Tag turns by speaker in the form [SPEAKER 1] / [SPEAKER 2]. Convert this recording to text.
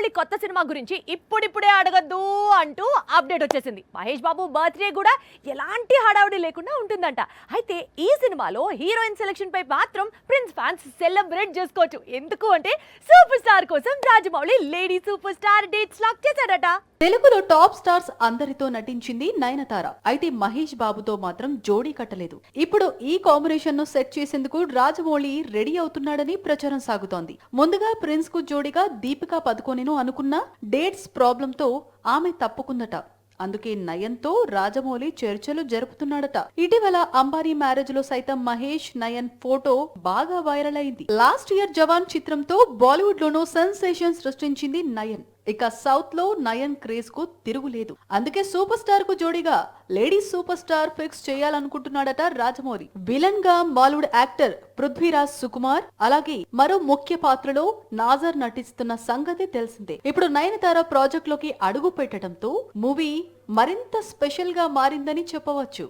[SPEAKER 1] రాజమౌళి కొత్త సినిమా గురించి ఇప్పుడిప్పుడే అడగద్దు అంటూ అప్డేట్ వచ్చేసింది. మహేష్ బాబు బర్త్డే కూడా ఎలాంటి హడావుడి లేకుండా ఉంటుందంట. అయితే ఈ సినిమాలో హీరోయిన్ సెలెక్షన్ పై మాత్రం ప్రిన్స్ ఫ్యాన్స్ సెలబ్రేట్ చేసుకోవచ్చు. ఎందుకు అంటే సూపర్ స్టార్ కోసం Rajamouli lady super star dates lock చేశాడట.
[SPEAKER 2] తెలుగులో టాప్ స్టార్స్ అందరితో నటించింది నయనతార. అయితే మహేష్ బాబుతో మాత్రం జోడీ కట్టలేదు. ఇప్పుడు ఈ కాంబినేషన్ను సెట్ చేసేందుకు రాజమౌళి రెడీ అవుతున్నాడని ప్రచారం సాగుతోంది. ముందుగా ప్రిన్స్కు జోడీగా దీపికా పదుకోనిను అనుకున్న డేట్స్ ప్రాబ్లంతో ఆమె తప్పుకుందట. అందుకే నయన్తో రాజమౌళి చర్చలు జరుపుతున్నాడట. ఇటీవల అంబానీ మ్యారేజ్లో సైతం మహేష్ నయన్ ఫోటో బాగా వైరల్ అయింది. లాస్ట్ ఇయర్ జవాన్ చిత్రంతో బాలీవుడ్ లోనూ సెన్సేషన్ సృష్టించింది నయన్. ఇక సౌత్లో నయన్ క్రేజ్కు తిరుగులేదు. అందుకే సూపర్ స్టార్కు జోడిగా లేడీ సూపర్ స్టార్ ఫిక్స్ చేయాలనుకుంటున్నాడట రాజమౌళి. విలన్గా బాలీవుడ్ యాక్టర్ పృథ్వీరాజ్ సుకుమార్ అలాగే మరో ముఖ్య పాత్రలో నాజర్ నటిస్తున్న సంగతి తెలిసిందే. ఇప్పుడు నయనతార ప్రాజెక్ట్లోకి అడుగు పెట్టడంతో మూవీ మరింత స్పెషల్గా మారిందని చెప్పవచ్చు.